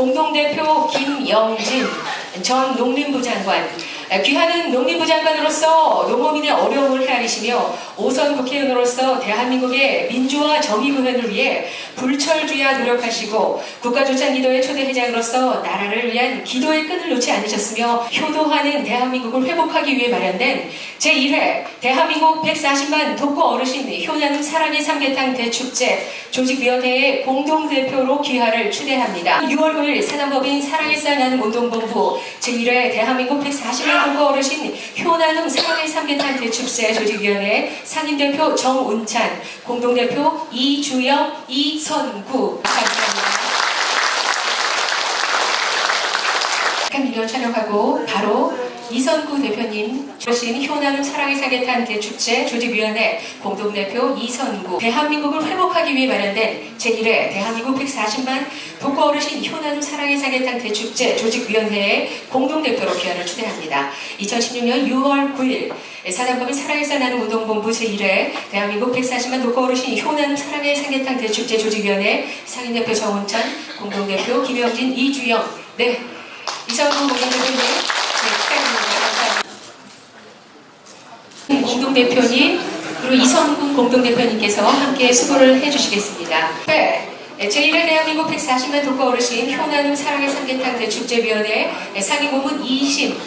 공동대표 김영진 전 농림부 장관 귀하는 농림부 장관으로서 농어민의 어려움을 헤아리시며 오선 국회의원으로서 대한민국의 민주화 정의 구현을 위해 불철주야 노력하시고 국가조찬 기도회 초대 회장으로서 나라를 위한 기도의 끈을 놓지 않으셨으며 효도하는 대한민국을 회복하기 위해 마련된 제1회 대한민국 140만 독거 어르신 효나눔 사랑의 삼계탕 대축제 조직위원회의 공동대표로 귀하를 추대합니다. 6월 9일 사단법인 사랑의 쌀 나눔 운동본부 제1회 대한민국 140만 독거 어르신 효나눔 사랑의 삼계탕 대축제 조직위원회 상임대표 정운찬 공동대표 이주영 이선구 감사합니다. 잠깐 미디어 촬영하고 바로 이선구 대표님 오신 효나눔 사랑의 사계탄 대축제 조직위원회 공동대표 이선구 대한민국을 회복하기 위해 마련된 제1회 대한민국 140만 어르신 효나눔 사랑의 사계탄 대축제 조직위원회의 공동대표로 귀환을 추대합니다. 2016년 6월 9일 사단법인 사랑의 사나눔 운동본부 제1회 대한민국 140만 독거 어르신 효나눔 사랑의 삼계탕 대축제 조직위원회 상임대표 정운찬 공동대표 김영진 이주영 네 이선구 공동대표님 네, 축하드립니다. 공동대표님 그리고 이성군 공동대표님께서 함께 수고를 해주시겠습니다. 네. 제1회 대한민국 140만 독거 어르신 효나눔 사랑의 삼계탕 대축제위원회 상임고문 이심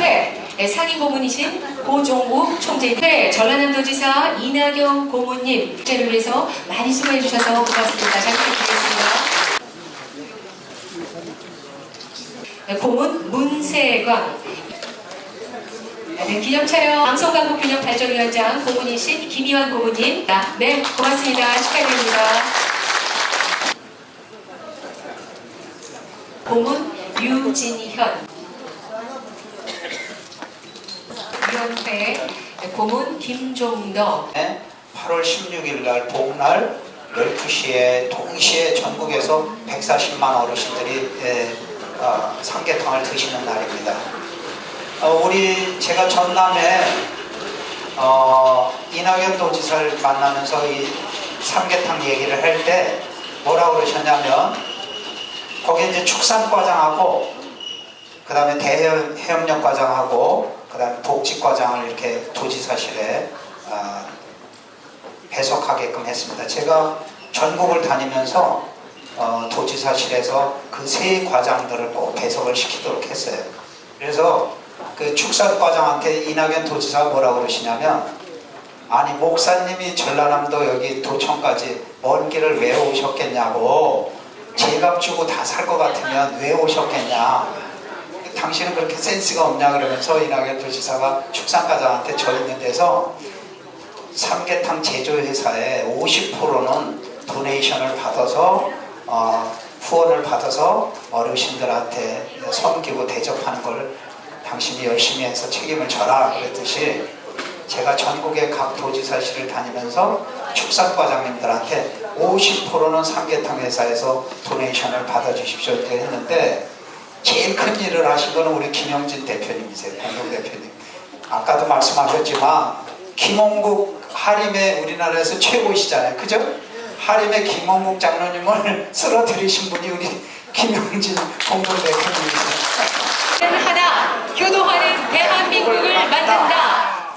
회 네, 상임 고문이신 고종욱 총재님, 회 전라남도지사 이낙영 고문님 축제를 위해서 많이 수고해 주셔서 고맙습니다. 잘 부탁드리겠습니다. 네, 고문 문세광 네, 기념 촬영 방송 광고 균형 발전 위원장 고문이신 김희환 고문님 네 고맙습니다. 축하드립니다. 고문 유진현 위원회 고문 김종덕 8월 16일 날 복날 12시에 동시에 전국에서 140만 어르신들이 예, 어, 삼계탕을 드시는 날입니다. 어, 우리 제가 전남에 어, 이낙연 도지사를 만나면서 이 삼계탕 얘기를 할 때 뭐라고 그러셨냐면 거기에 이제 축산과장하고 그 다음에 대해협력과장하고 그 다음에 복지과장을 이렇게 도지사실에 아, 배석하게끔 했습니다. 제가 전국을 다니면서 어, 도지사실에서 그 세 과장들을 꼭 배석을 시키도록 했어요. 그래서 그 축산과장한테 이낙연 도지사가 뭐라고 그러시냐면 아니 목사님이 전라남도 여기 도청까지 먼 길을 왜 오셨겠냐고. 제값 주고 다 살 것 같으면 왜 오셨겠냐. 당신은 그렇게 센스가 없냐 그러면서 이낙연 도지사가 축산과장한테 저 있는 데서 삼계탕 제조회사에 50%는 도네이션을 받아서 어, 후원을 받아서 어르신들한테 섬기고 대접하는 걸 당신이 열심히 해서 책임을 져라 그랬듯이 제가 전국의 각 도지사실을 다니면서 축산과장님들한테 50%는 삼계탕 회사에서 도네이션을 받아주십시오 이렇게 했는데 제일 큰 일을 하신 거는 우리 김영진 대표님이세요 공동 대표님. 아까도 말씀하셨지만 김홍국 하림의 우리나라에서 최고이시잖아요. 그죠? 하림의 김홍국 장로님을 쓰러뜨리신 분이 우리 김영진 공동 대표님이세요 하나 효도하는 대한민국을 만든다.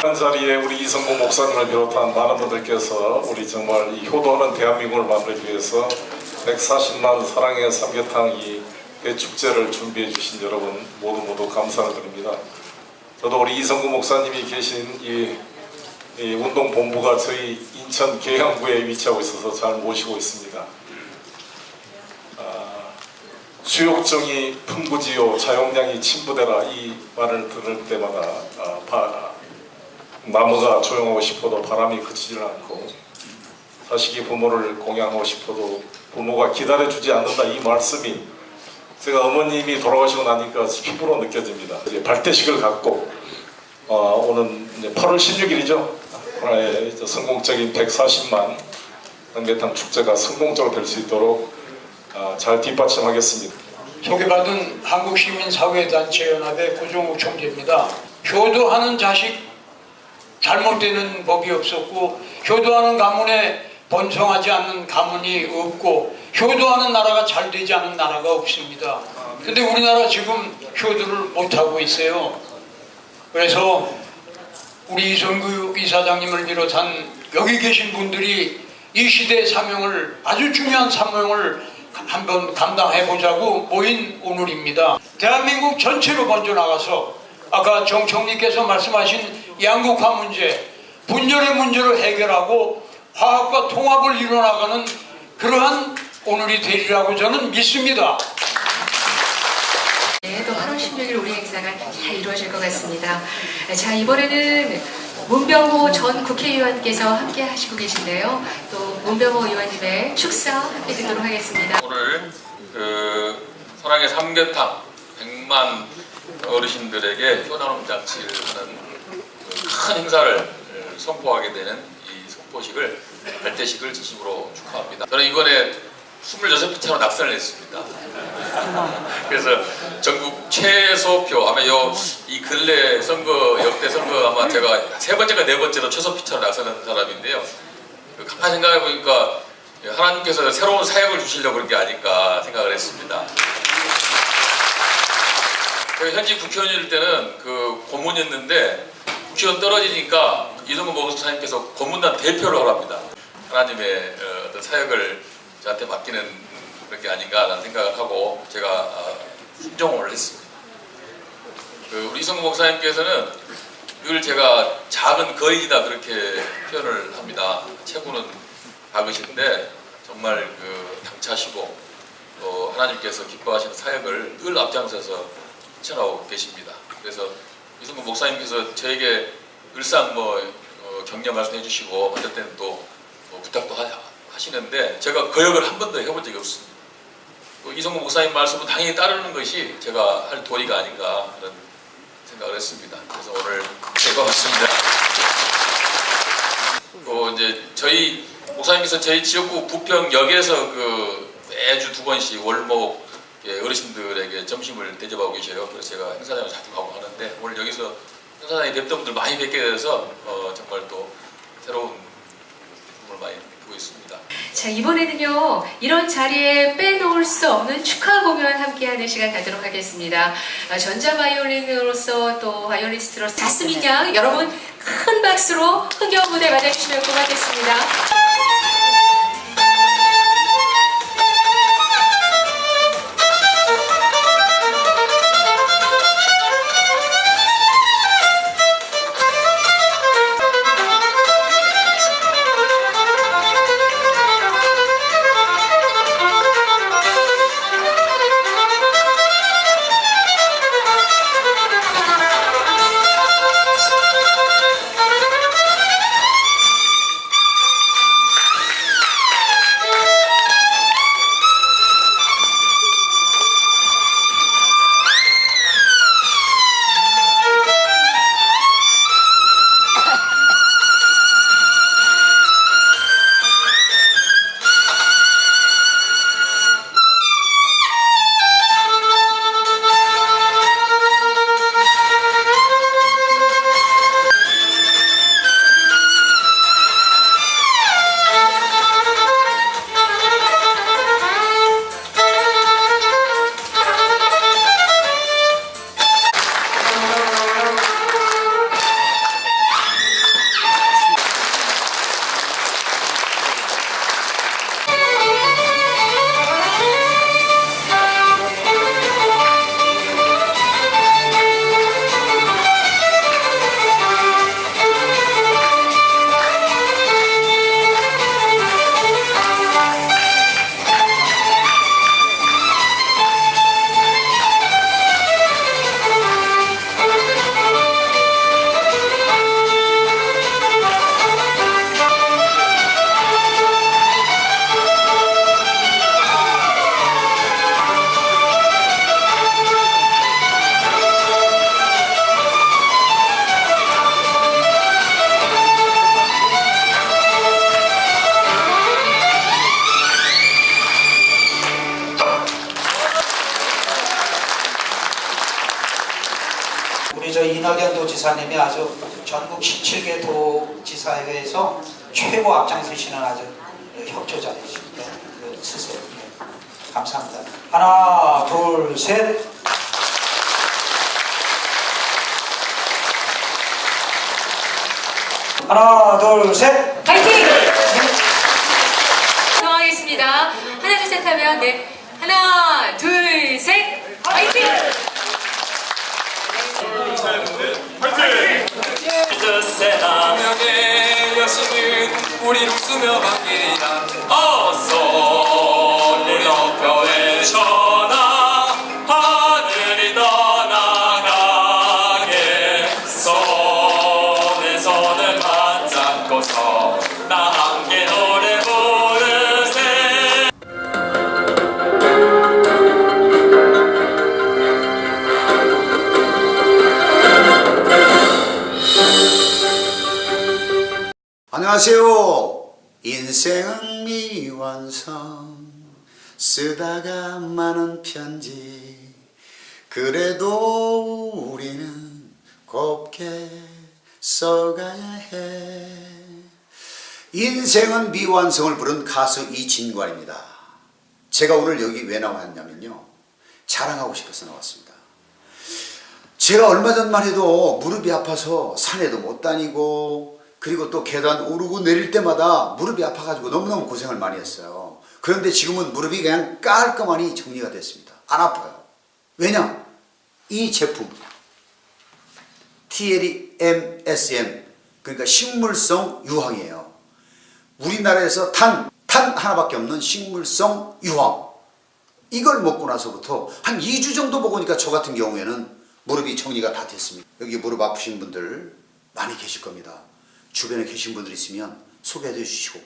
한 자리에 우리 이성구 목사님을 비롯한 많은 분들께서 우리 정말 이 효도하는 대한민국을 만들기 위해서 140만 사랑의 삼계탕 이 대축제를 준비해 주신 여러분 모두 모두 감사를 드립니다. 저도 우리 이성구 목사님이 계신 이, 이 운동본부가 저희 인천 계양구에 위치하고 있어서 잘 모시고 있습니다. 아, 수욕정이 풍부지요 자용량이 침부되라 이 말을 들을 때마다 아, 바, 나무가 조용하고 싶어도 바람이 그치질 않고 자식이 부모를 공양하고 싶어도 부모가 기다려주지 않는다 이 말씀이 제가 어머님이 돌아가시고 나니까 피부로 느껴집니다. 이제 발대식을 갖고 어, 오는 이제 8월 16일이죠. 하나의 이제 성공적인 140만 한계탕 축제가 성공적으로 될 수 있도록 어, 잘 뒷받침하겠습니다. 소개받은 한국시민사회단체연합의 고종욱 총재입니다. 효도하는 자식 잘못되는 법이 없었고 효도하는 가문에 번성하지 않는 가문이 없고 효도하는 나라가 잘 되지 않은 나라가 없습니다. 근데 우리나라 지금 효도를 못하고 있어요. 그래서 우리 이성구 이사장님을 비롯한 여기 계신 분들이 이 시대의 사명을 아주 중요한 사명을 한번 감당해 보자고 모인 오늘입니다. 대한민국 전체로 먼저 나가서 아까 정청님께서 말씀하신 양극화 문제, 분열의 문제를 해결하고 화합과 통합을 이뤄나가는 그러한 오늘이 되리라고 저는 믿습니다. 네, 또 8월 16일 우리 행사가 잘 이루어질 것 같습니다. 자, 이번에는 문병호 전 국회의원께서 함께 하시고 계신데요. 또 문병호 의원님의 축사 함께 듣도록 하겠습니다. 오늘 그 소랑의 삼계탕 100만 어르신들에게 효나눔 잔치를 하는 그큰 행사를 선포하게 되는 이 선포식을 발대식을 진심으로 축하합니다. 저는 이번에 26피차로 낙선을 했습니다. 그래서 전국 최소표 아마 요 이 근래 선거 역대 선거 아마 제가 세 번째가 네 번째로 최소피차로 낙선한 사람인데요. 그 가만히 생각해 보니까 하나님께서 새로운 사역을 주시려고 그런 게 아닐까 생각을 했습니다. 현직 국회의원일 때는 그 고문이었는데 국회의원 떨어지니까 이성근 목사님께서 고문단 대표를 하랍니다. 하나님의 어, 어떤 사역을 저한테 맡기는 그런 게 아닌가라는 생각을 하고 제가 어, 순종을 했습니다. 그 우리 이성근 목사님께서는 늘 제가 작은 거인이다 그렇게 표현을 합니다. 체구는 작으신데 정말 그 당차시고 또 하나님께서 기뻐하시는 사역을 늘 앞장서서 실천하고 계십니다. 그래서 이승구 목사님께서 저에게 늘상 뭐 어, 격려 말씀해 주시고 어떨 때는 또 뭐 부탁도 하, 하시는데 제가 거역을 한 번도 해본 적이 없습니다. 그 이성구 목사님 말씀은 당연히 따르는 것이 제가 할 도리가 아닌가 그런 생각을 했습니다. 그래서 오늘 즐거웠습니다. 또 이제 저희 목사님께서 저희 지역구 부평역에서 그 매주 두 번씩 월목 예, 어르신들에게 점심을 대접하고 계셔요. 그래서 제가 행사장을 자주 가고 하는데 오늘 여기서 행사장에 뵙던 분들 많이 뵙게 돼서 어, 정말 또 새로운 부분을 많이 보고 있습니다. 자, 이번에는요, 이런 자리에 빼놓을 수 없는 축하 공연 함께하는 시간 갖도록 하겠습니다. 아, 전자 바이올린으로서 또 바이올리스트로서 자스민 양, 여러분 큰 박수로 흥겨운 무대 맞아주시면 고맙겠습니다. 도지사님이 아주 전국 17개 도지사회에서 최고 앞장서시는 아주 협조자이십니다. 쓰세요. 예. 감사합니다. 하나, 둘, 셋. 하나, 둘, 셋. 파이팅! 하겠습니다. 하나, 둘, 셋 하면, 네. 하나, 둘, 셋. 파이팅! 세상의 여신은 우리를 웃으며 반기리라 어서 우리 높여 외쳐라 하늘이 떠나가게. 손에 손을 맞잡고서 안녕하세요. 인생은 미완성 쓰다가 많은 편지 그래도 우리는 곱게 써가야 해. 인생은 미완성을 부른 가수 이진관입니다. 제가 오늘 여기 왜 나왔냐면요. 자랑하고 싶어서 나왔습니다. 제가 얼마 전만 해도 무릎이 아파서 산에도 못 다니고 그리고 또 계단 오르고 내릴 때마다 무릎이 아파가지고 너무너무 고생을 많이 했어요. 그런데 지금은 무릎이 그냥 깔끔하니 정리가 됐습니다. 안 아파요. 왜냐? 이 제품 TLE-MSM 그러니까 식물성 유황이에요. 우리나라에서 단, 단 하나밖에 없는 식물성 유황. 이걸 먹고 나서부터 한 2주 정도 먹으니까 저 같은 경우에는 무릎이 정리가 다 됐습니다. 여기 무릎 아프신 분들 많이 계실 겁니다. 주변에 계신 분들 있으면 소개해 주시고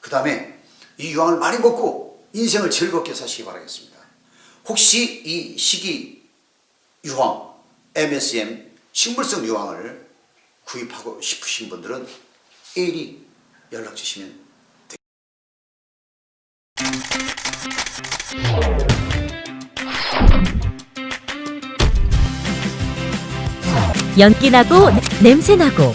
그 다음에 이 유황을 많이 먹고 인생을 즐겁게 사시기 바라겠습니다. 혹시 이 식이 유황, MSM, 식물성 유황을 구입하고 싶으신 분들은 일이 연락 주시면 연기 나고 냄새 나고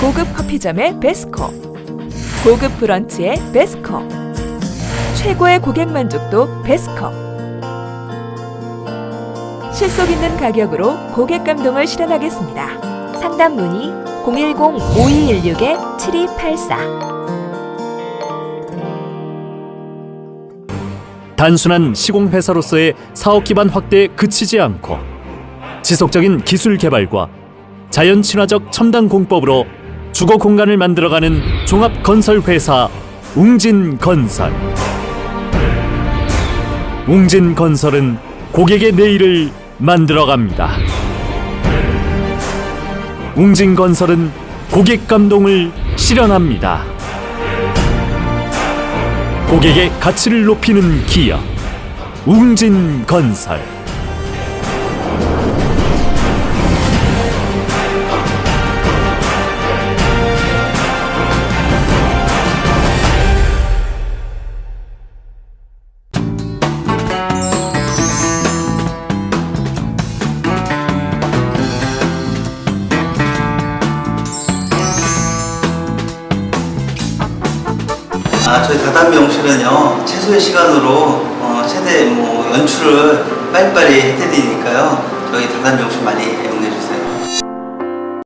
고급 커피점의 베스코. 고급 브런치의 베스코. 최고의 고객 만족도 베스코. 실속 있는 가격으로 고객 감동을 실현하겠습니다. 상담 문의 010-5216-7284 단순한 시공회사로서의 사업 기반 확대에 그치지 않고 지속적인 기술 개발과 자연 친화적 첨단 공법으로 주거 공간을 만들어가는 종합 건설 회사 웅진 건설. 웅진 건설은 고객의 내일을 만들어갑니다. 웅진 건설은 고객 감동을 실현합니다. 고객의 가치를 높이는 기업 웅진 건설 최소의 시간으로 어, 최대 뭐 연출을 빨리빨리 해드리니까요. 저희 다단미용실